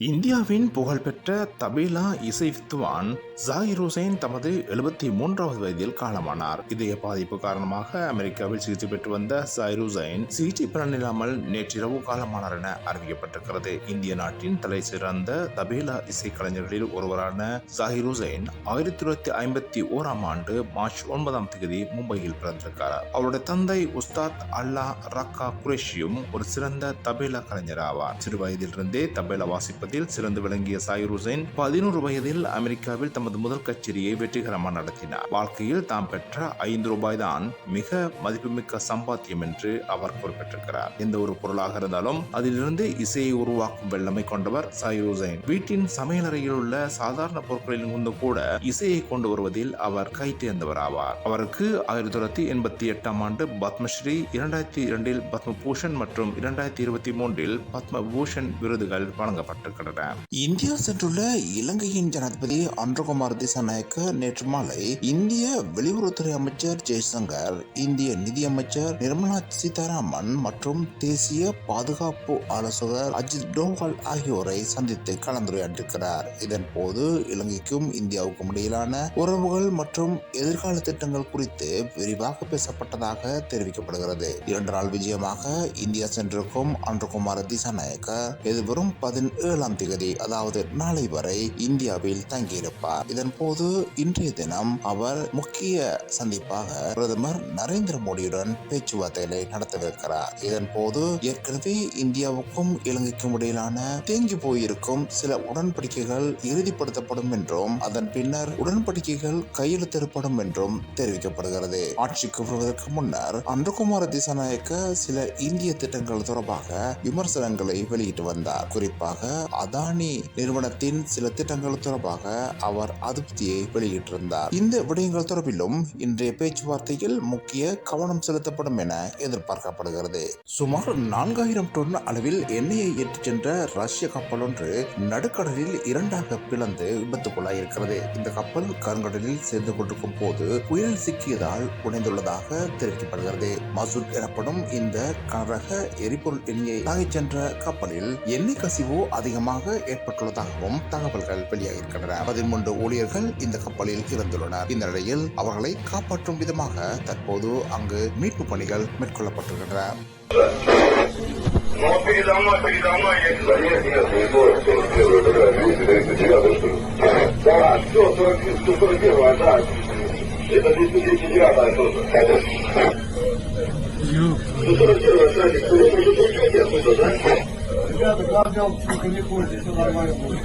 இந்தியாவின் புகழ்பெற்ற தபேலா இசை வித்துவான் ஜாகிர் ஹுசைன் தமது எழுபத்தி மூன்றாவது வயதில் காலமானார். இதய பாதிப்பு காரணமாக அமெரிக்காவில் சிகிச்சை பெற்று வந்த ஜாகிர் ஹுசைன் சிகிச்சை பலனில்லாமல் நேற்றிரவு காலமானார் என அறிவிக்கப்பட்டிருக்கிறது. இந்திய நாட்டின் தலை சிறந்த தபேலா இசைக்கலைஞர்களில் ஒருவரான ஜாகிர் ஹுசைன் ஆயிரத்தி தொள்ளாயிரத்தி ஐம்பத்தி ஓராம் ஆண்டு மார்ச் ஒன்பதாம் தேதி மும்பையில் பிறந்திருக்கிறார் அவருடைய தந்தை உஸ்தாத் அல்லா ரக்கா குரேஷியும் ஒரு சிறந்த தபேலா கலைஞர் ஆவார் சிறு வயதிலிருந்தே தபேலா விண்ணப்பத்தில் சிறந்து விளங்கிய சாயிர் ஹுசைன் பதினோரு வயதில் அமெரிக்காவில் தமது முதல் கச்சேரியை வெற்றிகரமாக நடத்தினார். வாழ்க்கையில் தாம் பெற்ற ஐந்து ரூபாய் தான் மிக மதிப்புமிக்க சம்பாத்தியம் என்று அவர் குறிப்பிட்டிருக்கிறார். எந்த ஒரு பொருளாக இருந்தாலும் அதிலிருந்து இசையை உருவாக்கும் வெள்ளமை கொண்டவர் சாயிர் ஹுசைன். வீட்டின் சமையலறையில் உள்ள சாதாரண பொருட்களில் இருந்து கூட இசையை கொண்டு வருவதில் அவர் கை தேர்ந்தவர் ஆவார். அவருக்கு ஆயிரத்தி தொள்ளாயிரத்தி எண்பத்தி எட்டாம் ஆண்டு பத்மஸ்ரீ இரண்டாயிரத்தி இரண்டில் பத்மபூஷன் மற்றும் இரண்டாயிரத்தி இருபத்தி மூன்றில் பத்ம விருதுகள் வழங்கப்பட்டது. இருக்கிறது. இந்தியா சென்றுள்ள இலங்கையின் ஜனாதிபதி அன்றகுமார் திசாநாயக்க நேற்று மாலை இந்திய வெளியுறவுத்துறை அமைச்சர் ஜெய்சங்கர் இந்திய நிதியமைச்சர் நிர்மலா சீதாராமன் மற்றும் தேசிய பாதுகாப்பு ஆலோசகர் அஜித் டோவால் ஆகியோரை சந்தித்து கலந்துரையாடிருக்கிறார் இதன் போது இலங்கைக்கும் இந்தியாவுக்கும் இடையிலான உறவுகள் மற்றும் எதிர்கால திட்டங்கள் குறித்து விரிவாக பேசப்பட்டதாக தெரிவிக்கப்படுகிறது. இரண்டு நாள் விஜயமாக இந்தியா சென்றிருக்கும் அன்றகுமார் திசாநாயக்க எதிர்வரும் ஏழாம் திகதி அதாவது நாளை வரை இந்தியாவில் தங்கியிருப்பார். இதன் போது இன்றைய தினம் அவர் முக்கிய சந்திப்பாக பிரதமர் நரேந்திர மோடியுடன் பேச்சுவார்த்தைகளை நடத்தவிருக்கிறார். இதன் போது ஏற்கனவே இந்தியாவுக்கும் இலங்கைக்கும் இடையிலான தேங்கி போயிருக்கும் சில உடன்படிக்கைகள் இறுதிப்படுத்தப்படும் என்றும் அதன் பின்னர் உடன்படிக்கைகள் கையெழுத்திடப்படும் என்றும் தெரிவிக்கப்படுகிறது. ஆட்சிக்கு வருவதற்கு முன்னர் அன்றகுமார திசாநாயக்க சில இந்திய திட்டங்கள் தொடர்பாக விமர்சனங்களை வெளியிட்டு வந்தார். குறிப்பாக அதானி நிறுவனத்தின் சில திட்டங்கள் தொடர்பாக அவர் அதிருப்தியை வெளியிட்டிருந்தார். இந்த விடயங்கள் தொடர்பிலும் இன்றைய பேச்சுவார்த்தையில் முக்கிய கவனம் செலுத்தப்படும் என எதிர்பார்க்கப்படுகிறது. சுமார் நான்காயிரம் டன் அளவில் எண்ணெயை ஏற்றிச் சென்ற ரஷ்ய கப்பல் ஒன்று நடுக்கடலில் இரண்டாக பிளந்து விபத்துக்குள்ளாயிருக்கிறது. இந்த கப்பல் கருங்கடலில் சேர்ந்து கொண்டிருக்கும் போது புயல் சிக்கியதால் உடைந்துள்ளதாக தெரிவிக்கப்படுகிறது. மசூத் எனப்படும் இந்த கனரக எரிபொருள் எண்ணெயை தாங்கிச் சென்ற கப்பலில் எண்ணெய் கசிவு அதிகமாக ஏற்பட்டுள்ளதாகவும் தகவல்கள் வெளியாகியிருக்கின்றன. பதிமூன்று ஊழியர்கள் இந்த கப்பலில் இறந்துள்ளனர். இந்த நிலையில் அவர்களை காப்பாற்றும் விதமாக தற்போது அங்கு மீட்பு பணிகள் மேற்கொள்ளப்பட்டிருக்கின்றன. ребята, каждый сколько не ходит, все нормально будет.